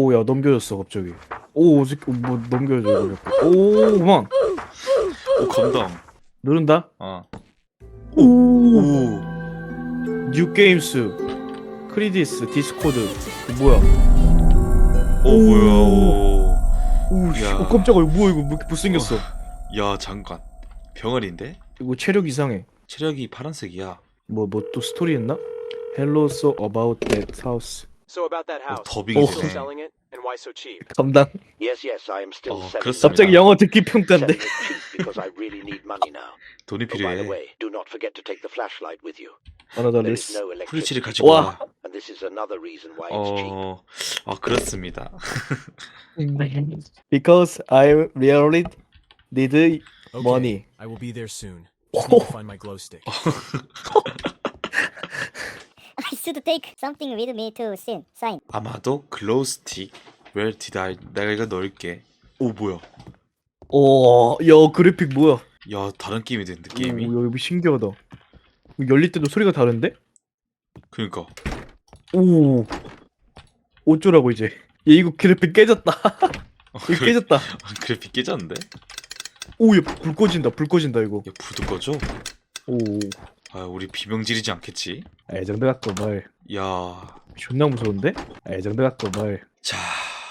오우 야 넘겨졌어 갑자기 오 어떻게 뭐 넘겨져 이거 자꾸. 오 그만 오 감당. 누른다 어. 오 오. 뉴 게임스 크리디스 디스코드 그 뭐야 오 뭐야. 오. 오 씨, 야. 어, 깜짝이야 뭐야 이거 뭐 이렇게 못생겼어 야 잠깐. 병아리인데? 이거 체력 이상해 체력이 파란색이야. 뭐 뭐 또 스토리 했나? Hello so about that house So about that 어, house, 더빙이 Oh. still 되네. selling it, and why so cheap? 감당 Yes, yes, I am still Oh, selling 그렇습니다. it. 갑자기 영어 듣기 평가인데 Selling it cheap because I really need money now. 돈이 Oh, by the 필요해. way, do not forget to take the flashlight with you. 하나더 There is 리스 no 후리치를 electricity, 가지고 와. 와. and this is another reason why it's cheap. 어. 아 그렇습니다. Because I really need money I will be there soon. Just need to find my glow stick. I should take something with me to sin, sign. 아마도 글로우 스틱. Where did I? 내가 이거 넣을게. 오 뭐야? 오 야 그래픽 뭐야 야 다른 게임이 됐는데 게임이. 오, 여기 신기하다 이거 열릴 때도 소리가 다른데? 그러니까. 오 어쩌라고 이제 얘 이거 그래픽 깨졌다 어, 이거 깨졌다 그래픽 깨졌는데? 오 야 불 꺼진다 불 꺼진다 이거 야 불도 꺼져? 오 아 우리 비명 지르지 않겠지? 애정대 갖고 말 야. 존나 무서운데? 애정대 갖고 말자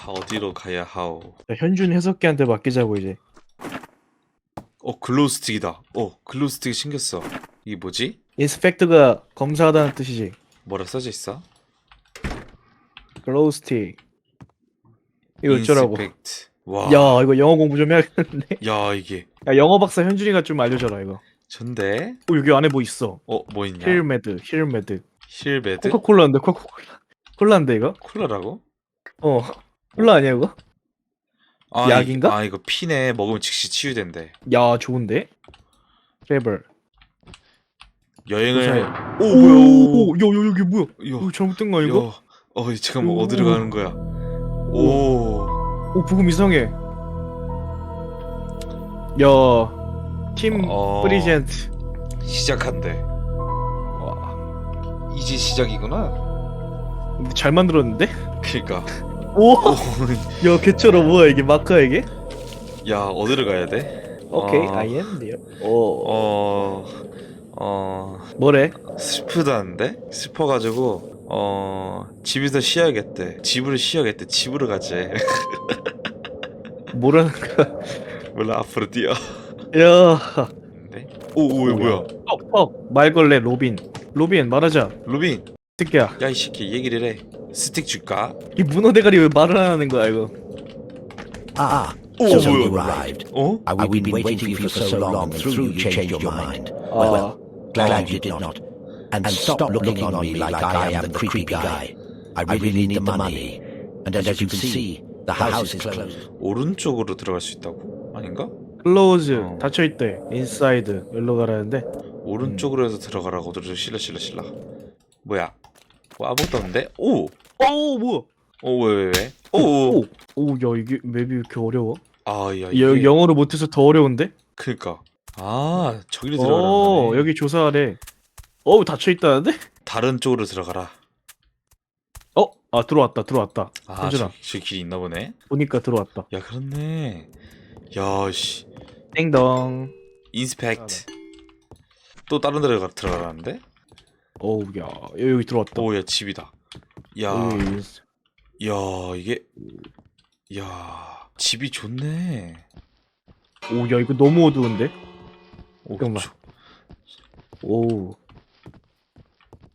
어디로 가야 하오? 자, 현준 해석기한테 맡기자고 이제 어 글로우 스틱이다. 어 글로우 스틱이 생겼어. 이게 뭐지? 인스펙트가 검사하다는 뜻이지 뭐라 써져 있어? 글로우 스틱 이거 어쩌라고 인스펙트. 와. 야 이거 영어 공부 좀 해야겠는데 야 이게 야 영어 박사 현준이가 좀 알려줘라 이거 전데. 오 여기 안에 뭐 있어 어 뭐 있냐? 힐메드 힐메드 힐베드. 코카콜라인데 코카콜라 콜라인데 이거? 콜라라고? 어 콜라 아니야 이거? 아, 약인가? 이, 아 이거 피네 먹으면 즉시 치유된대. 야 좋은데? 트래블 여행을. 오 뭐야? 오, 오야야 여기 뭐야 야, 이거 잘못된 거 아닌가? 야, 어 잠깐만 오. 어디로 가는 거야? 오. 오 부금 이상해 야 팀 어. 프리젠트 시작한대. 와 이제 시작이구나. 근데 잘 만들었는데? 그니까. 오! 오, 야 개처럼 뭐야 이게 마크야 이게? 야 어디로 가야 돼? 오케이 어, I am there 오 어. 어. 뭐래? 슬프다는데? 슬퍼가지고 어 집에서 쉬어야겠대. 집으로 쉬어야겠대. 집으로 가재. 뭐라는 거야 몰라 앞으로 뛰어. 야 근데 오오 뭐야? 어, 말걸레 로빈 로빈 말하자 로빈 새끼야 야 이 새끼 얘기를 해. 스틱 줄까? 이 문어 대가리 왜 말을 안 하는 거야 이거 Ah, Oh, so you arrived. 어? Uh, We've been waiting for you for so long, and through you changed your mind. 아 Well, glad you did not. And stop looking on me like I am the creepy guy. I really need the money. And as you can see, the house is closed. 오른쪽으로 들어갈 수 있다고? 아닌가? 클로즈 어. 닫혀 있대 인사이드 일로 가라는데 오른쪽으로 해서 들어가라고 들어 실라 실라 실라. 뭐야? 뭐 아무것도 없는데? 오! 오 뭐야 오 왜 왜 왜? 오! 오야 이게 맵이 이렇게 어려워? 아야 여, 이게 영어로 못해서 더 어려운데? 그니까 아 저기로 어 들어가라는 여기 조사하래 어우 닫혀 있다는데? 다른 쪽으로 들어가라. 어? 아 들어왔다 들어왔다 아, 현준아 저, 저 길이 있나 보네. 보니까 들어왔다 야, 그렇네. 야, 씨. 땡덩 인스펙트. 또 다른 데로 가, 들어가라는데? 어우 야 여기, 들어왔다 오, 야, 집이다. 야, 여기 인스- 야, 이게, 야, 집이 좋네. 오, 야, 이거 너무 어두운데? 오, 잠깐만. 저- 오,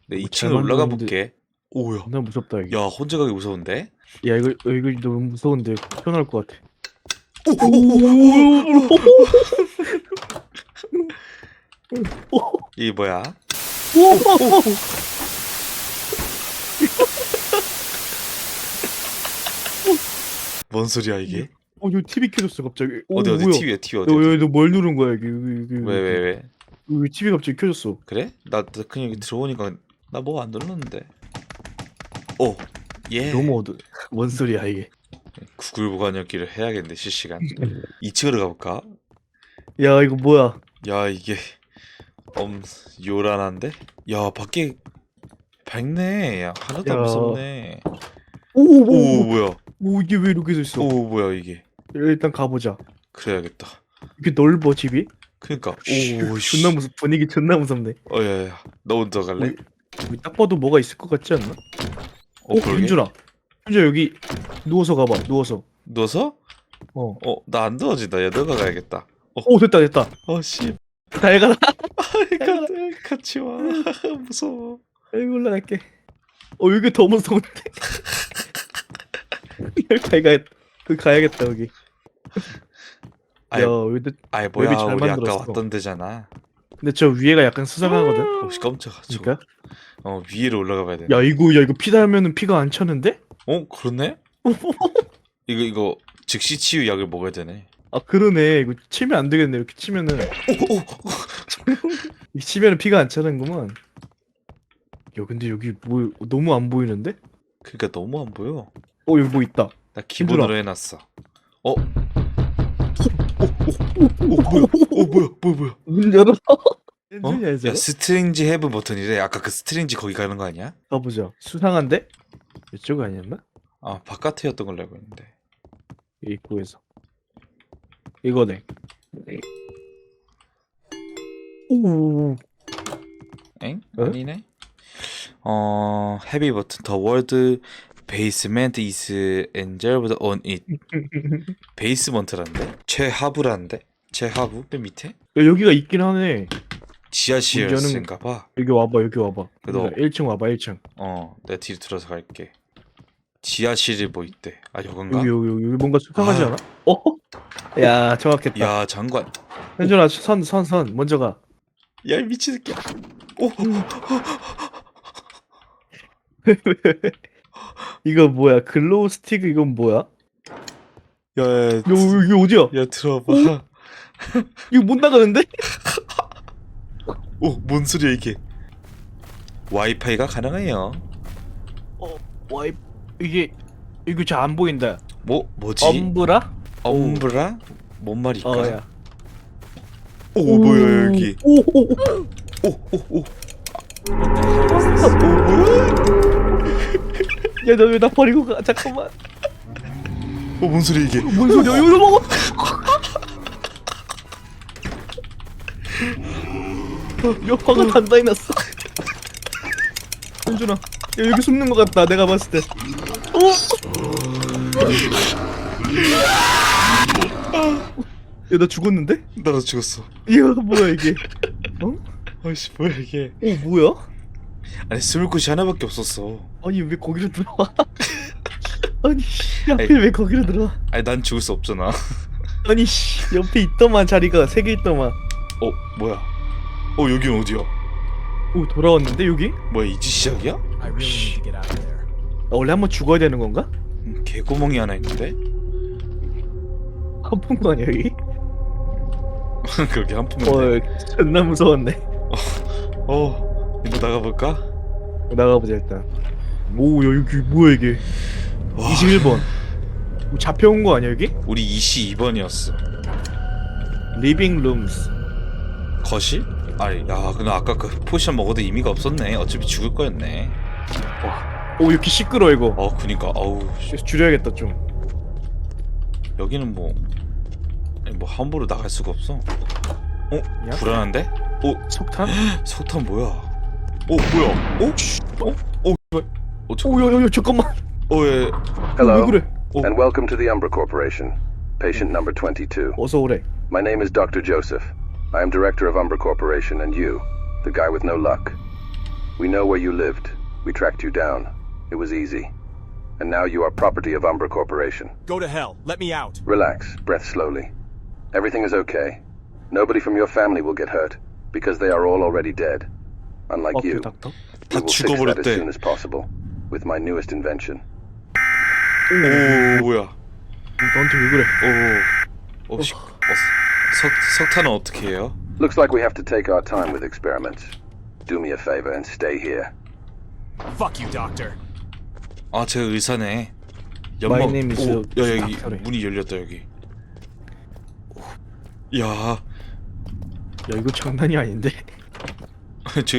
내 뭐 2층에 잘 올라가 볼게. 오야. 존나 무섭다, 이게. 야, 혼자 가기 무서운데? 야, 이거, 어, 이거 너무 무서운데, 튀어나올 것 같아. 이게 뭐야? 뭔 소리야, 이게? 어, 이거 TV 켜졌어, 갑자기. 오, 어디, 어디, 뭐야? TV야, TV 야, 어디? 야, 어디? 너뭘 누른 거야, 이게. 왜, 왜, 왜? 여기 TV 갑자기 켜졌어. 그래? 나, 나 그냥 여기 들어오니까 나 뭐 안 눌렀는데. 오, 예. 너무 어두. 뭔 소리야, 이게. 구글 보관역기를 해야겠는데 실시간 2층으로 가볼까? 야, 이거 뭐야? 야 이게 엄 요란한데? 야 밖에 밝네 야 하나도 안 야. 무섭네 오, 오, 오 오, 뭐야 오 이게 왜 이렇게 돼 있어? 오 뭐야 이게 일단 가보자. 그래야겠다 이게 넓어 집이? 그니까 오, 오씨 존나 무섭 분위기 존나 무섭네. 어야야 너 먼저 갈래? 여기, 여기 딱 봐도 뭐가 있을 것 같지 않나? 어 오, 그러게 윤준아. 윤준아 여기 누워서 가봐. 누워서. 누워서? 어. 어 나 안 누워진다 야 너가 가야겠다 오 됐다 됐다. 어씨 잘 가라. 같이 와 무서워 여기 올라갈게. 어 여기 더 무서운데. 여기 가야겠다. 그 가야겠다 여기. 아이, 야 여기 아이 뭐야 맵이 잘 우리 아까 만들었어. 왔던 데잖아 근데 저 위에가 약간 수상하거든. 오씨 깜짝아 저거 그러니까. 어 위로 올라가 봐야 돼 야 이거 야 이거 피 닿으면은 피가 안 차는데? 어 그렇네? 이거 이거 즉시 치유 약을 먹어야 되네 아 그러네. 이거 치면 안 되겠네. 이렇게 치면은 오 오 이 치면은 피가 안 차는구만. 야 근데 여기 뭐 너무 안 보이는데? 그니까 너무 안 보여 어 여기 뭐 있다. 나 기본으로 힘들어. 해놨어 어? 오, 오, 오, 오, 뭐야? 오, 뭐야? 뭐야? 뭐야? 문 열어. 어? 야, 스트링지 헤브 버튼이래. 아까 그 스트링지 거기 가는 거 아니야? 가보자. 수상한데? 이쪽 아니었나? 아, 바깥이었던 걸로 알고 있는데. 이 입구에서. 이거네. 오. 엥? 어? 아니네. 어, 헤비 버튼. The word basement is engeled on it. 베이스먼트란데? 최하부란데? 최하부? 맨 밑에? 야, 여기가 있긴 하네. 지하실인가 봐. 여기 와봐 여기 와봐. 그래도- 그러니까 1층 와봐 1층. 어, 내가 뒤로 들어서 갈게. 지하실이 뭐 있대? 아, 여긴가? 여기 여기 여기 뭔가 수상하지 아. 않아? 어? 야 정확했다. 야, 장관. 현준아 선선선 먼저 가. 야, 이 미친 새끼야. 오, 이거 뭐야? 글로우 스티크 이건 뭐야? 야, 야, 요 여기 어디야? 야, 들어봐. 이거 못 나가는데? 오, 뭔 소리야 이게? 와이파이가 가능해요. 와이 이게 이거 잘 안 보인다. 뭐 뭐지? 엄브라? 엄브라? 뭔 말일까? 어야. 오, 뭐야 여기? 오, 오, 오. 오, 오, 오. 야, 너 왜 나 버리고 가? 잠깐만. 어, 뭔 소리 이게? 뭔 소리야? 이거 먹어. 야, 화가 단단히 났어. 현준아, 야, 여기 숨는 것 같다. 내가 봤을 때. 어? 야, 나 죽었는데? 나도 죽었어. 이거 뭐야 이게? 어? 아이씨 뭐야 이게? 어, 뭐야? 아니 숨을 곳이 하나밖에 없었어. 아니 왜 거기로 들어와? 아니 씨, 하필 왜 거기로 들어와? 아니 난 죽을 수 없잖아. 아니 씨, 옆에 있더만 자리가 세 개 있더만. 어 뭐야? 어 여긴 어디야? 오 돌아왔는데 여기? 뭐야 이제 시작이야? I really need to get out of there. 아, 원래 한번 죽어야 되는 건가? 음, 개구멍이 하나 있는데? 아픈 거 아니야 여기? 그렇게 한 푼인데. 어 존나 무서웠네. 어 이거 나가볼까? 나가보자 일단. 오 야, 여기 뭐야 이게? 와, 21번. 뭐 잡혀온 거 아니야 여기? 우리 22번이었어. 리빙 룸스. 거실? 아니 야 근데 아까 그 포션 먹어도 의미가 없었네. 어차피 죽을 거였네. 오 이렇게 시끄러 이거. 어 그니까 어우 씨. 줄여야겠다 좀. 여기는 뭐 뭐 함부로 나갈 수가 없어. 어 야? 불안한데? 어 석탄? 석탄 뭐야? 어 뭐야? 어? 어? 어? 씨발. 어 저- 오야야야 잠깐만. 어 예. 왜 Hello, 그래? and welcome to the Umbra Corporation. Patient number 22. 어서 오래. My name is Dr. Joseph. I am director of Umbra Corporation, and you, the guy with no luck. We know where you lived. We tracked you down. It was easy. And now you are property of Umbra Corporation. Go to hell. Let me out. Relax, breath slowly. Everything is okay. Nobody from your family will get hurt, because they are all already dead. Unlike 오케이 you, 닥터. we will fix that as 죽어버렸대. soon as possible, with my newest invention. 오 뭐야? 너한테 왜 그래? 오. 어, 씨, 어, 석 석탄은 어떻게 해요? Looks like we have to take our time with experiments. Do me a favor and stay here. Fuck you, doctor. 아, 제가 의사네. My 연막. name is 오, 야 여기 닥터래. 문이 열렸다 여기. 야, 야 이거 장난이 아닌데? 저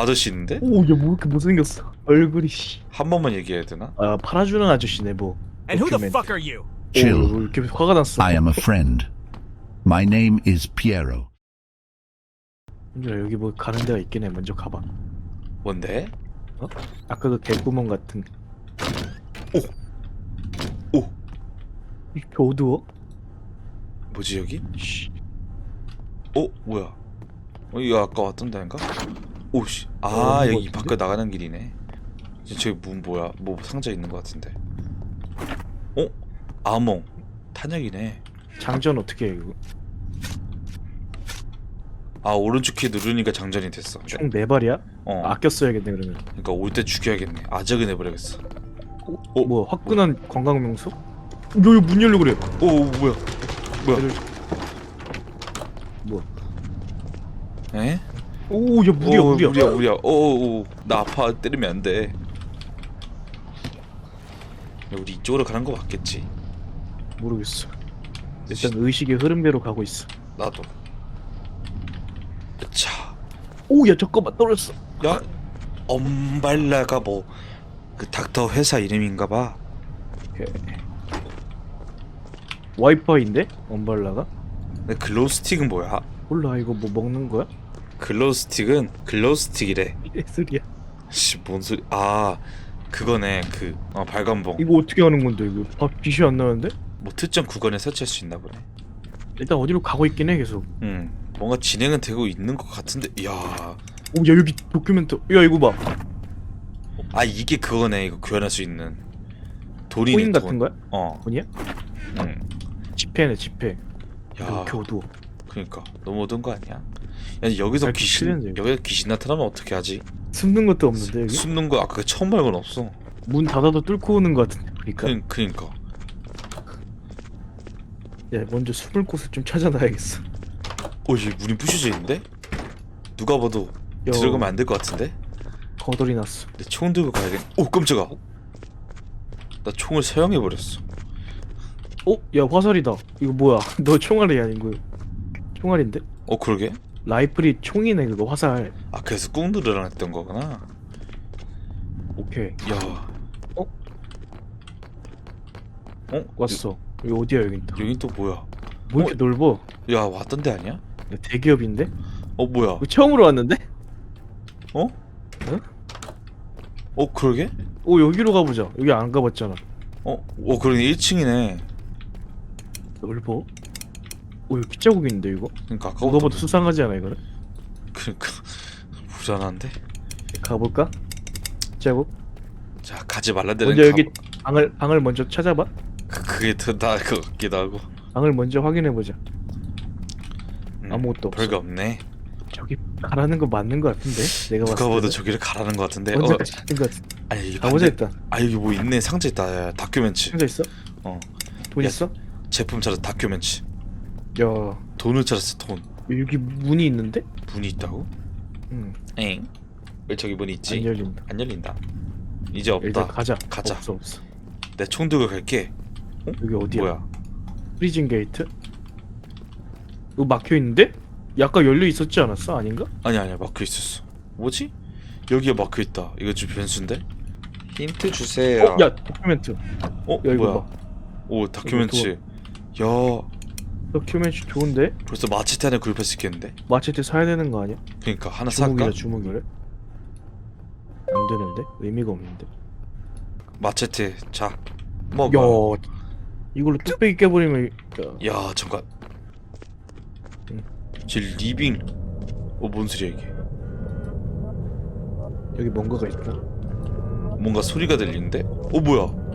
아저씨 있는데? 오야뭐 이렇게 못생겼어? 얼굴이 씨. 한 번만 얘기해야 되나? 아 팔아주는 아저씨네 뭐. And who the Document. fuck are you? 오, Chill. 왜 이렇게 화가 났어? I am a friend. My name is Piero. 현준아 여기 뭐 가는 데가 있긴 해. 먼저 가봐. 뭔데? 아까 그 개구멍 같은. 오! 오! 이렇게 어두워? 뭐지 여기? 씨. 어 뭐야? 어 이거 아까 왔던 데인가? 오씨 아 어, 여기? 밖에 나가는 길이네. 저기 문 뭐야? 뭐 상자 있는 것 같은데. 어? 아몽 탄약이네. 장전 어떻게 해 이거? 아 오른쪽 키 누르니까 장전이 됐어. 총 네 발이야? 어. 아껴 써야겠네 그러면. 그러니까 올 때 죽여야겠네. 아작은 해버려야겠어. 어, 뭐야 화끈한 관광 명소? 여기 문 열려 그래. 오 뭐야? 뭐야? 얘를- 뭐야? 에? 오, 야 무리야 오, 무리야. 무리야 무리야. 오오오 나 아파 때리면 안 돼. 야, 우리 이쪽으로 가는 거 맞겠지? 모르겠어. 일단 의식의 흐름대로 가고 있어. 나도. 자, 오, 야 잠깐만 떨어졌어. 야, 엄발라가 뭐 그 닥터 회사 이름인가-봐. 와이파이인데? 엄발라가? 근데 글로우 스틱은 뭐야? 몰라 이거 뭐 먹는 거야? 글로우 스틱은 글로우 스틱이래. 예술이야. 씨, 뭔 소리? 아, 그거네. 그 어, 발광봉. 이거 어떻게 하는 건데 이거? 아 빛이 안 나는데? 뭐 특정 구간에 설치할 수 있나 보네. 일단 어디로 가고 있긴 해 계속. 음, 뭔가 진행은 되고 있는 것 같은데. 야, 오, 야 여기 도큐멘트. 야 이거 봐. 아 이게 그거네. 이거 교환할 수 있는 돈이네. 코인 돈. 같은 거야? 어, 돈이야? 응. 지폐네 지폐. 야, 이렇게 어두워. 그러니까 너무 어두운 거 아니야? 야, 여기서 잘 귀신 이거. 여기서 귀신 나타나면 어떻게 하지? 숨는 것도 없는데 여기? 숨는 거 아까 그 처음 말고는 없어. 문 닫아도 뚫고 오는 것 같은데 그러니까. 그, 그니까. 야 먼저 숨을 곳을 좀 찾아놔야겠어. 어, 이 문이 부셔져 있는데? 누가 봐도 야, 들어가면 안 될 것 같은데? 거덜이 났어. 내 총 들고 가야겠. 오, 깜짝아. 나 총을 사용해 버렸어. 어? 야 화살이다. 이거 뭐야? 너 총알이 아니고 총알인데? 어, 그러게? 라이플이 총이네 그거 화살. 아, 그래서 꾹 누르라 했던 거구나. 오케이 야, 어? 왔어. 여기 어디야 여긴 또? 여긴 또 뭐야? 뭐 이렇게 넓어? 야, 왔던 데 아니야? 야, 대기업인데? 어, 뭐야? 이거 처음으로 왔는데? 어? 응? 어, 그러게? 오 여기로 가보자. 여기 안 가봤잖아. 어, 어, 그러네. 1층이네. 넓어? 오 여기 빗자국인데 이거? 그러니까 누가 아까부터 봐도 수상하지 않아 이거는? 그러니까 불안한데. 가볼까? 빗자국? 자, 가지 말란 데는 먼저 여기 가보- 방을 방을 먼저 찾아봐. 그, 그게 더 나을 것 같기도 하고. 방을 먼저 확인해 보자. 음, 아무것도 없어. 별거 없네. 저기 가라는 거 맞는 거 같은데? 내가 누가 봐도 때는? 저기를 가라는 것 같은데. 먼저 어, 찾는 거 같은데. 아니 이게 가보자 반대- 일단. 아 여기 뭐 있네. 상자 있다. 야, 야, 다큐멘치. 상자 있어? 어. 돈 야, 있어? 제품 찾아 다큐멘치. 야 돈을 찾았어. 돈. 여기 문이 있는데? 문이 있다고? 응. 엥? 왜 저기 문이 있지? 안 열린다. 안 열린다. 이제 일단 없다. 가자. 가자. 없어 없어. 내 총 들고 갈게. 여기 어디야? 뭐야? 프리즌 게이트? 이거 막혀 있는데? 약간 열려 있었지 않았어? 아닌가? 아니 아니야 막혀 있었어. 뭐지? 여기에 막혀 있다. 이거 좀 변수인데? 힌트 주세요. 어, 야 도큐멘트. 어, 야, 이거 뭐야? 봐. 오 다큐멘치. 야 도큐멘트 좋은데? 벌써 마체테 하나 구입할 수 있겠는데? 마체테 사야 되는 거 아니야? 그러니까 하나 주먹이다 살까? 주먹이래. 안 되는데? 의미가 없는데. 마체테 자야 먹어. 이걸로 뚝배기 깨버리면 야, 야 잠깐. 응. 제 리빙. 어뭔 소리야 이게? 여기 뭔가가 있다. 뭔가 소리가 들리는데? 어 뭐야?